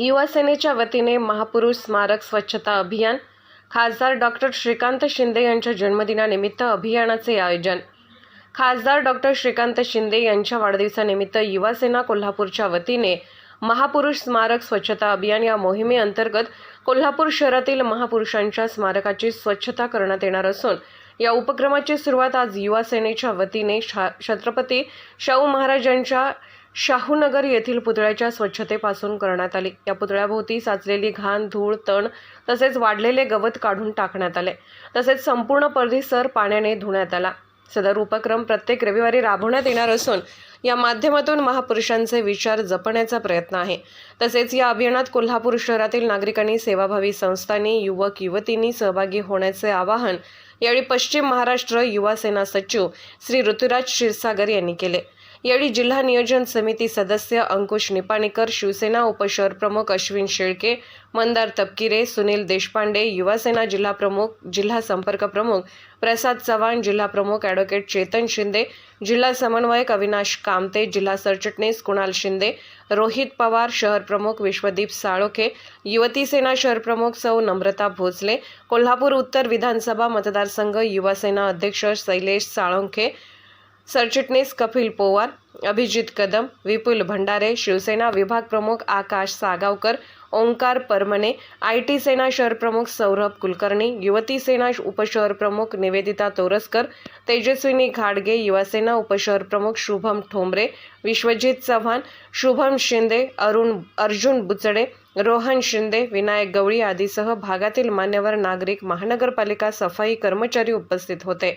युवा सेनेच्या वतीने महापुरुष स्मारक स्वच्छता अभियान खासदार डॉक्टर श्रीकांत शिंदे यांच्या जन्मदिनानिमित्त अभियानाचे आयोजन. खासदार डॉक्टर श्रीकांत शिंदे यांच्या वाढदिवसानिमित्त युवासेना कोल्हापूरच्या वतीने महापुरुष स्मारक स्वच्छता अभियान या मोहिमेअंतर्गत कोल्हापूर शहरातील महापुरुषांच्या स्मारकाची स्वच्छता करण्यात येणार असून या उपक्रमाची सुरुवात आज युवा सेनेच्या वतीने शा छत्रपती शाहू महाराजांच्या शाहूनगर येथील पुतळ्याच्या स्वच्छतेपासून करण्यात आली. या पुतळ्याभोवती साचलेली घाण धूळ तण तसेच वाढलेले गवत काढून टाकण्यात आले. तसेच संपूर्ण परिसर पाण्याने धुण्यात आला. सदर उपक्रम प्रत्येक रविवारी राबवण्यात येणार असून या माध्यमातून महापुरुषांचे विचार जपण्याचा प्रयत्न आहे. तसेच या अभियानात कोल्हापूर शहरातील नागरिकांनी सेवाभावी संस्थांनी युवक युवतींनी सहभागी होण्याचे आवाहन यावेळी पश्चिम महाराष्ट्र युवा सेना सचिव श्री ऋतुराज क्षीरसागर यांनी केले. यावेळी जिल्हा नियोजन समिती सदस्य अंकुश निपाणेकर शिवसेना उपशहर प्रमुख अश्विन शेळके मंदार तपकिरे सुनील देशपांडे युवासेना जिल्हा प्रमुख जिल्हा संपर्क प्रमुख प्रसाद चव्हाण जिल्हा प्रमुख ॲडव्होकेट चेतन शिंदे जिल्हा समन्वयक अविनाश कामते जिल्हा सरचिटणीस कुणाल शिंदे रोहित पवार शहर प्रमुख विश्वदीप साळोखे युवती सेना शहर प्रमुख सौ नम्रता भोसले कोल्हापूर उत्तर विधानसभा मतदारसंघ युवासेना अध्यक्ष शैलेश साळोंखे सरचिटणीस कपिल पोवार अभिजित कदम विपुल भंडारे शिवसेना विभाग प्रमुख आकाश सागावकर ओंकार परमने आय टी सेना शहर प्रमुख सौरभ कुलकर्णी युवती सेना उपशहर प्रमुख निवेदिता तोरसकर तेजस्विनी घाडगे युवासेना उपशहर प्रमुख शुभम ठोंबरे विश्वजित चव्हाण शुभम शिंदे अरुण अर्जुन बुचडे रोहन शिंदे विनायक गवळी आदीसह भागातील मान्यवर नागरिक महानगरपालिका सफाई कर्मचारी उपस्थित होते.